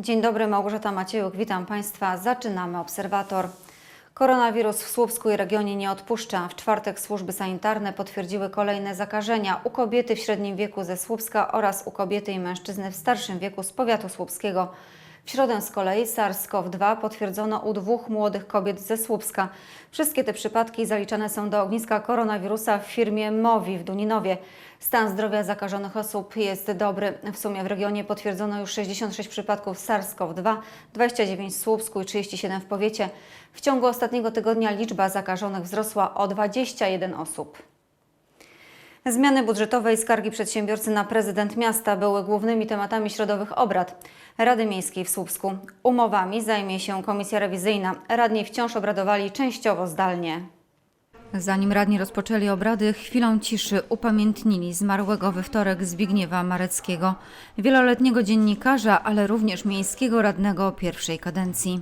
Dzień dobry, Małgorzata Maciejuk, witam Państwa. Zaczynamy Obserwator. Koronawirus w Słupsku i regionie nie odpuszcza. W czwartek służby sanitarne potwierdziły kolejne zakażenia u kobiety w średnim wieku ze Słupska oraz u kobiety i mężczyzny w starszym wieku z powiatu słupskiego. W środę z kolei SARS-CoV-2 potwierdzono u dwóch młodych kobiet ze Słupska. Wszystkie te przypadki zaliczane są do ogniska koronawirusa w firmie Mowi w Duninowie. Stan zdrowia zakażonych osób jest dobry. W sumie w regionie potwierdzono już 66 przypadków SARS-CoV-2, 29 w Słupsku i 37 w powiecie. W ciągu ostatniego tygodnia liczba zakażonych wzrosła o 21 osób. Zmiany budżetowe i skargi przedsiębiorcy na prezydent miasta były głównymi tematami środowych obrad Rady Miejskiej w Słupsku. Umowami zajmie się komisja rewizyjna. Radni wciąż obradowali częściowo zdalnie. Zanim radni rozpoczęli obrady, chwilą ciszy upamiętnili zmarłego we wtorek Zbigniewa Mareckiego, wieloletniego dziennikarza, ale również miejskiego radnego pierwszej kadencji.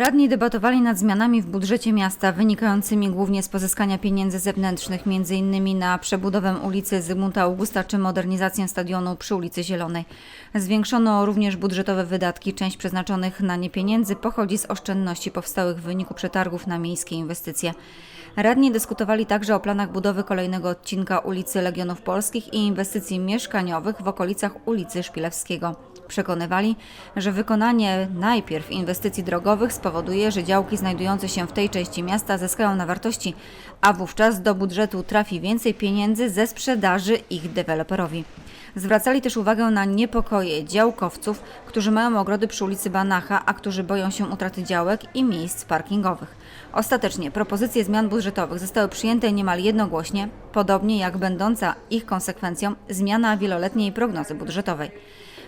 Radni debatowali nad zmianami w budżecie miasta wynikającymi głównie z pozyskania pieniędzy zewnętrznych, m.in. na przebudowę ulicy Zygmunta Augusta czy modernizację stadionu przy ulicy Zielonej. Zwiększono również budżetowe wydatki. Część przeznaczonych na nie pieniędzy pochodzi z oszczędności powstałych w wyniku przetargów na miejskie inwestycje. Radni dyskutowali także o planach budowy kolejnego odcinka ulicy Legionów Polskich i inwestycji mieszkaniowych w okolicach ulicy Szpilewskiego. Przekonywali, że wykonanie najpierw inwestycji drogowych spowoduje, że działki znajdujące się w tej części miasta zyskają na wartości, a wówczas do budżetu trafi więcej pieniędzy ze sprzedaży ich deweloperowi. Zwracali też uwagę na niepokoje działkowców, którzy mają ogrody przy ulicy Banacha, a którzy boją się utraty działek i miejsc parkingowych. Ostatecznie propozycje zmian budżetowych zostały przyjęte niemal jednogłośnie, podobnie jak będąca ich konsekwencją zmiana wieloletniej prognozy budżetowej.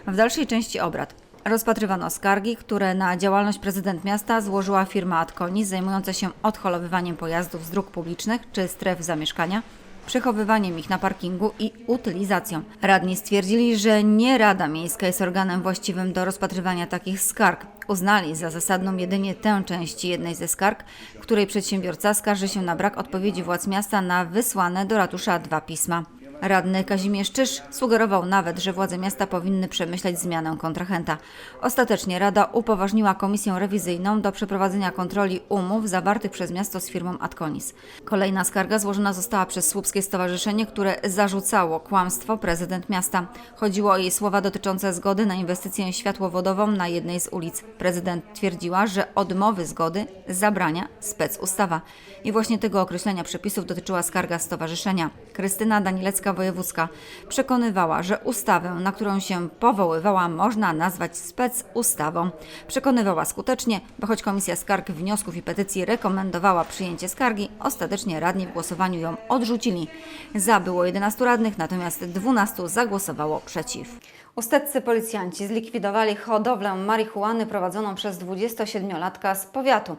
W dalszej części obrad rozpatrywano skargi, które na działalność prezydent miasta złożyła firma Adconis zajmująca się odholowywaniem pojazdów z dróg publicznych czy stref zamieszkania, przechowywaniem ich na parkingu i utylizacją. Radni stwierdzili, że nie Rada Miejska jest organem właściwym do rozpatrywania takich skarg. Uznali za zasadną jedynie tę część jednej ze skarg, której przedsiębiorca skarży się na brak odpowiedzi władz miasta na wysłane do ratusza dwa pisma. Radny Kazimierz Czyż sugerował nawet, że władze miasta powinny przemyśleć zmianę kontrahenta. Ostatecznie Rada upoważniła komisję rewizyjną do przeprowadzenia kontroli umów zawartych przez miasto z firmą Adconis. Kolejna skarga złożona została przez Słupskie Stowarzyszenie, które zarzucało kłamstwo prezydent miasta. Chodziło o jej słowa dotyczące zgody na inwestycję światłowodową na jednej z ulic. Prezydent twierdziła, że odmowy zgody zabrania specustawa. I właśnie tego określenia przepisów dotyczyła skarga stowarzyszenia. Krystyna Danilecka Wojewódzka przekonywała, że ustawę, na którą się powoływała, można nazwać specustawą. Przekonywała skutecznie, bo choć Komisja Skarg, Wniosków i Petycji rekomendowała przyjęcie skargi, ostatecznie radni w głosowaniu ją odrzucili. Za było 11 radnych, natomiast 12 zagłosowało przeciw. Usteccy policjanci zlikwidowali hodowlę marihuany prowadzoną przez 27-latka z powiatu.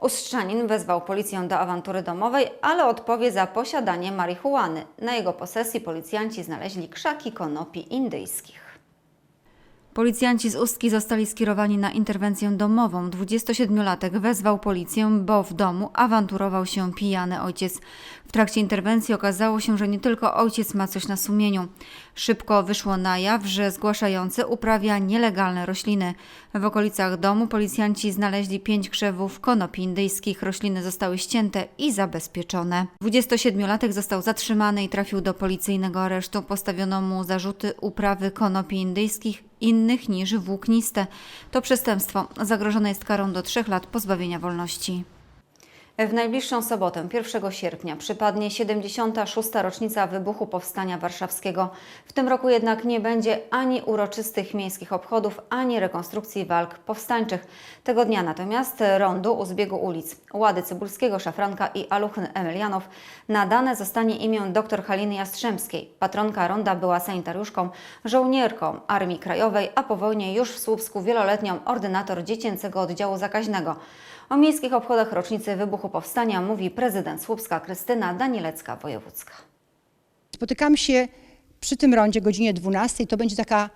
Ustrzanin wezwał policję do awantury domowej, ale odpowie za posiadanie marihuany. Na jego posesji policjanci znaleźli krzaki konopi indyjskich. Policjanci z Ustki zostali skierowani na interwencję domową. 27-latek wezwał policję, bo w domu awanturował się pijany ojciec. W trakcie interwencji okazało się, że nie tylko ojciec ma coś na sumieniu. Szybko wyszło na jaw, że zgłaszający uprawia nielegalne rośliny. W okolicach domu policjanci znaleźli pięć krzewów konopi indyjskich. Rośliny zostały ścięte i zabezpieczone. 27-latek został zatrzymany i trafił do policyjnego aresztu. Postawiono mu zarzuty uprawy konopi indyjskich innych niż włókniste. To przestępstwo zagrożone jest karą do trzech lat pozbawienia wolności. W najbliższą sobotę, 1 sierpnia, przypadnie 76. rocznica wybuchu Powstania Warszawskiego. W tym roku jednak nie będzie ani uroczystych miejskich obchodów, ani rekonstrukcji walk powstańczych. Tego dnia natomiast rondu u zbiegu ulic Łady Cybulskiego, Szafranka i Aluchyn Emilianów nadane zostanie imię dr Haliny Jastrzębskiej. Patronka ronda była sanitariuszką, żołnierką Armii Krajowej, a po wojnie już w Słupsku wieloletnią ordynator dziecięcego oddziału zakaźnego. O miejskich obchodach rocznicy wybuchu powstania mówi prezydent Słupska Krystyna Danilecka-Wojewódzka. Spotykamy się przy tym rondzie godzinie 12. To będzie taka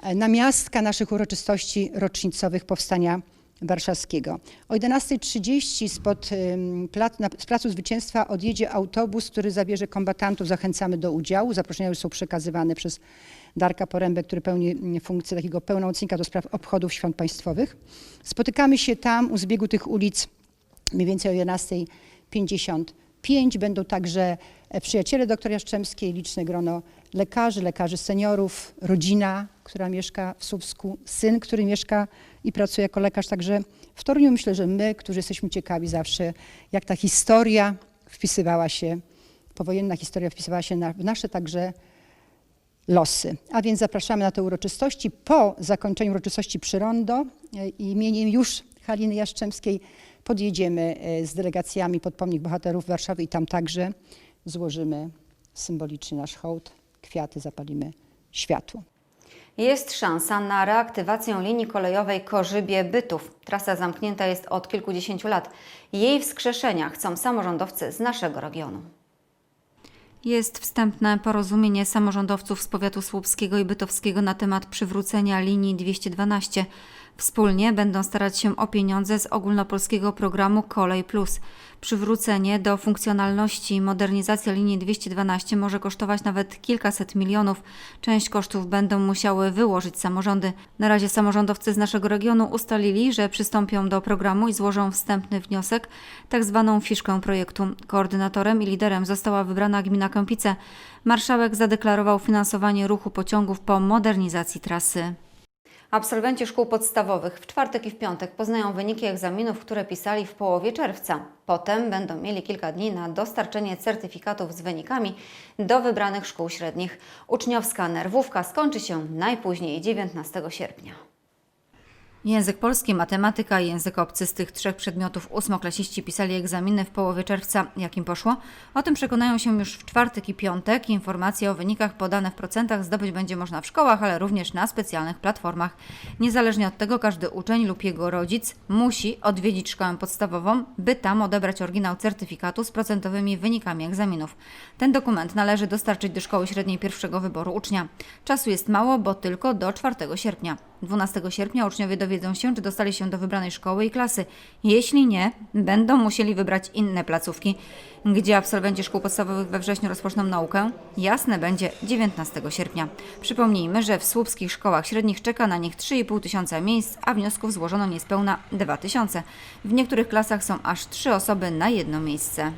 e, namiastka naszych uroczystości rocznicowych powstania Warszawskiego. O 11.30 spod, z Placu Zwycięstwa odjedzie autobus, który zabierze kombatantów. Zachęcamy do udziału. Zaproszenia już są przekazywane przez Darka Porębę, który pełni mm, funkcję takiego pełnomocnika do spraw obchodów świąt państwowych. Spotykamy się tam u zbiegu tych ulic mniej więcej o 11.55. Będą także e, przyjaciele doktora Jaszczemskiej, liczne grono lekarzy, lekarzy seniorów, rodzina, która mieszka w Słupsku, syn, który mieszka i pracuje jako lekarz. Także w Toruniu myślę, że my, którzy jesteśmy ciekawi zawsze, jak ta historia wpisywała się, powojenna historia wpisywała się na, w nasze także losy. A więc zapraszamy na te uroczystości. Po zakończeniu uroczystości przy Rondo e, imieniem już Haliny Jaszczemskiej podjedziemy e, z delegacjami pod pomnik bohaterów Warszawy i tam także złożymy symbolicznie nasz hołd, kwiaty zapalimy światło. Jest szansa na reaktywację linii kolejowej Korzybie-Bytów. Trasa zamknięta jest od kilkudziesięciu lat. Jej wskrzeszenia chcą samorządowcy z naszego regionu. Jest wstępne porozumienie samorządowców z powiatu słupskiego i bytowskiego na temat przywrócenia linii 212. Wspólnie będą starać się o pieniądze z ogólnopolskiego programu Kolej Plus. Przywrócenie do funkcjonalności i modernizacja linii 212 może kosztować nawet kilkaset milionów. Część kosztów będą musiały wyłożyć samorządy. Na razie samorządowcy z naszego regionu ustalili, że przystąpią do programu i złożą wstępny wniosek, tak zwaną fiszkę projektu. Koordynatorem i liderem została wybrana gmina Kępice. Marszałek zadeklarował finansowanie ruchu pociągów po modernizacji trasy. Absolwenci szkół podstawowych w czwartek i w piątek poznają wyniki egzaminów, które pisali w połowie czerwca. Potem będą mieli kilka dni na dostarczenie certyfikatów z wynikami do wybranych szkół średnich. Uczniowska nerwówka skończy się najpóźniej 19 sierpnia. Język polski, matematyka i język obcy z tych trzech przedmiotów ósmoklasiści pisali egzaminy w połowie czerwca. Jak im poszło? O tym przekonają się już w czwartek i piątek. Informacje o wynikach podane w procentach zdobyć będzie można w szkołach, ale również na specjalnych platformach. Niezależnie od tego każdy uczeń lub jego rodzic musi odwiedzić szkołę podstawową, by tam odebrać oryginał certyfikatu z procentowymi wynikami egzaminów. Ten dokument należy dostarczyć do szkoły średniej pierwszego wyboru ucznia. Czasu jest mało, bo tylko do 4 sierpnia. 12 sierpnia uczniowie dowiedzą się, czy dostali się do wybranej szkoły i klasy. Jeśli nie, będą musieli wybrać inne placówki, gdzie absolwenci szkół podstawowych we wrześniu rozpoczną naukę. Jasne będzie 19 sierpnia. Przypomnijmy, że w słupskich szkołach średnich czeka na nich 3,5 tysiąca miejsc, a wniosków złożono niespełna 2 tysiące. W niektórych klasach są aż 3 osoby na jedno miejsce.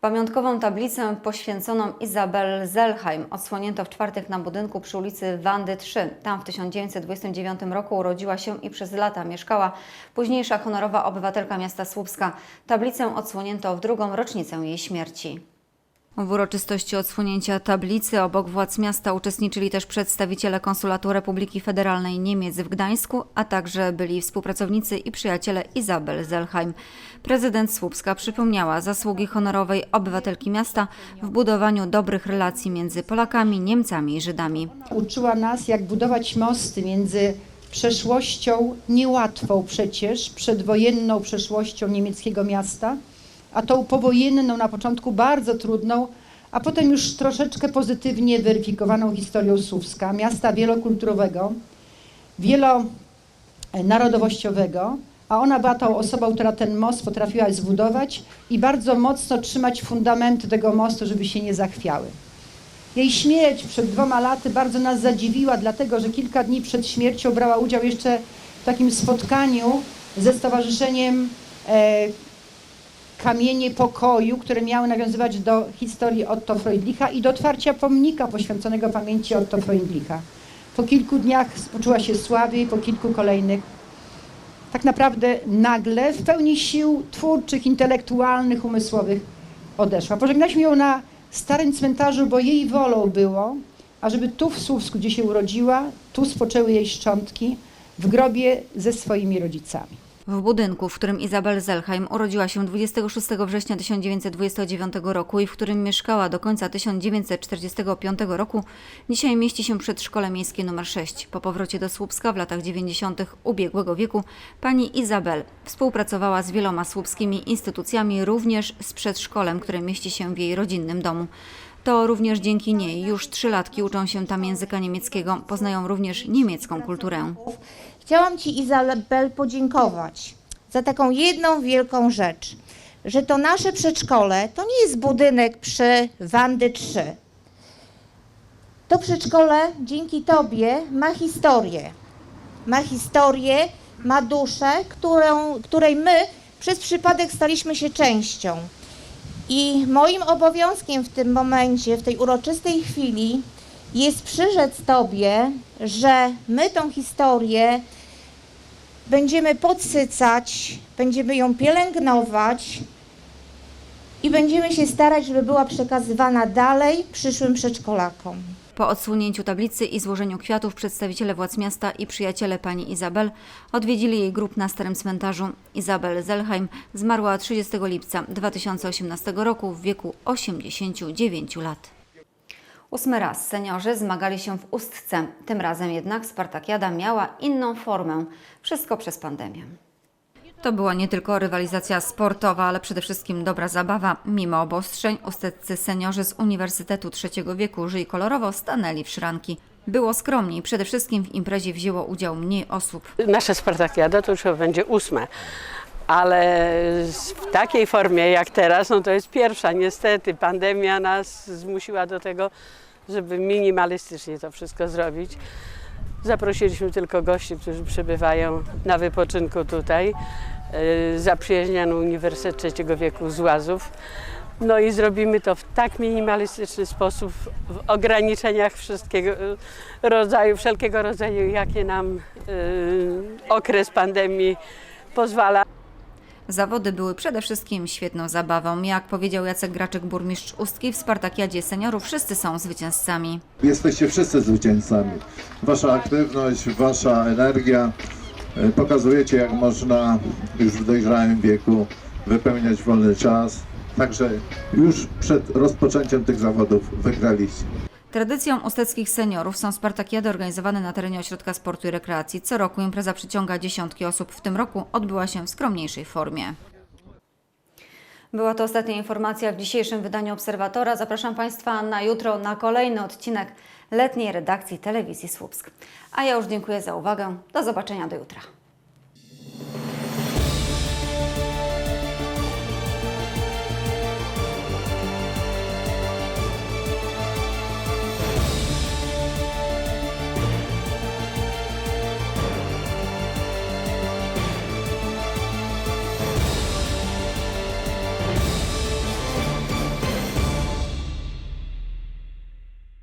Pamiątkową tablicę poświęconą Izabel Zelheim odsłonięto w czwartek na budynku przy ulicy Wandy 3. Tam w 1929 roku urodziła się i przez lata mieszkała późniejsza honorowa obywatelka miasta Słupska. Tablicę odsłonięto w drugą rocznicę jej śmierci. W uroczystości odsłonięcia tablicy obok władz miasta uczestniczyli też przedstawiciele Konsulatu Republiki Federalnej Niemiec w Gdańsku, a także byli współpracownicy i przyjaciele Izabel Zelheim. Prezydent Słupska przypomniała zasługi honorowej obywatelki miasta w budowaniu dobrych relacji między Polakami, Niemcami i Żydami. Uczyła nas, jak budować mosty między przeszłością, niełatwą przecież, przedwojenną przeszłością niemieckiego miasta, a tą powojenną, na początku bardzo trudną, a potem już troszeczkę pozytywnie weryfikowaną historią Słupska, miasta wielokulturowego, wielonarodowościowego, a ona była tą osobą, która ten most potrafiła zbudować i bardzo mocno trzymać fundamenty tego mostu, żeby się nie zachwiały. Jej śmierć przed dwoma laty bardzo nas zadziwiła, dlatego że kilka dni przed śmiercią brała udział jeszcze w takim spotkaniu ze Stowarzyszeniem e, Kamienie Pokoju, które miały nawiązywać do historii Otto Freundlicha i do otwarcia pomnika poświęconego pamięci Otto Freundlicha. Po kilku dniach poczuła się słabiej, po kilku kolejnych tak naprawdę nagle w pełni sił twórczych, intelektualnych, umysłowych odeszła. Pożegnaliśmy ją na starym cmentarzu, bo jej wolą było, ażeby tu w Słupsku, gdzie się urodziła, tu spoczęły jej szczątki w grobie ze swoimi rodzicami. W budynku, w którym Izabel Zelheim urodziła się 26 września 1929 roku i w którym mieszkała do końca 1945 roku, dzisiaj mieści się przedszkole miejskie nr 6. Po powrocie do Słupska w latach 90. ubiegłego wieku pani Izabel współpracowała z wieloma słupskimi instytucjami, również z przedszkolem, które mieści się w jej rodzinnym domu. To również dzięki niej już trzylatki uczą się tam języka niemieckiego, poznają również niemiecką kulturę. Chciałam Ci, Izabel, podziękować za taką jedną wielką rzecz, że to nasze przedszkole to nie jest budynek przy Wandy 3. To przedszkole dzięki Tobie ma historię. Ma historię, ma duszę, którą, której my przez przypadek staliśmy się częścią. I moim obowiązkiem w tym momencie, w tej uroczystej chwili, jest przyrzec Tobie, że my tą historię będziemy podsycać, będziemy ją pielęgnować i będziemy się starać, żeby była przekazywana dalej przyszłym przedszkolakom. Po odsłonięciu tablicy i złożeniu kwiatów przedstawiciele władz miasta i przyjaciele pani Izabel odwiedzili jej grób na Starym Cmentarzu. Izabel Zelheim zmarła 30 lipca 2018 roku w wieku 89 lat. Ósmy raz seniorzy zmagali się w Ustce. Tym razem jednak Spartakiada miała inną formę. Wszystko przez pandemię. To była nie tylko rywalizacja sportowa, ale przede wszystkim dobra zabawa. Mimo obostrzeń, usteccy seniorzy z Uniwersytetu Trzeciego Wieku Żyj Kolorowo stanęli w szranki. Było skromniej, przede wszystkim w imprezie wzięło udział mniej osób. Nasza Spartakiada to już będzie ósme, ale w takiej formie jak teraz, no to jest pierwsza. Niestety pandemia nas zmusiła do tego, żeby minimalistycznie to wszystko zrobić. Zaprosiliśmy tylko gości, którzy przybywają na wypoczynku tutaj. Yy, Zaprzyjaźniony Uniwersytet Trzeciego Wieku z Łazów. No i zrobimy to w tak minimalistyczny sposób, w ograniczeniach wszystkiego yy, rodzaju, wszelkiego rodzaju, jakie nam yy, okres pandemii pozwala. Zawody były przede wszystkim świetną zabawą. Jak powiedział Jacek Graczyk, burmistrz Ustki, w Spartakiadzie seniorów wszyscy są zwycięzcami. Jesteście wszyscy zwycięzcami. Wasza aktywność, wasza energia e, pokazujecie, jak można już w dojrzałym wieku wypełniać wolny czas. Także już przed rozpoczęciem tych zawodów wygraliście. Tradycją usteckich seniorów są Spartakiady organizowane na terenie Ośrodka Sportu i Rekreacji. Co roku impreza przyciąga dziesiątki osób. W tym roku odbyła się w skromniejszej formie. Była to ostatnia informacja w dzisiejszym wydaniu Obserwatora. Zapraszam Państwa na jutro na kolejny odcinek letniej redakcji telewizji Słupsk. A ja już dziękuję za uwagę. Do zobaczenia do jutra.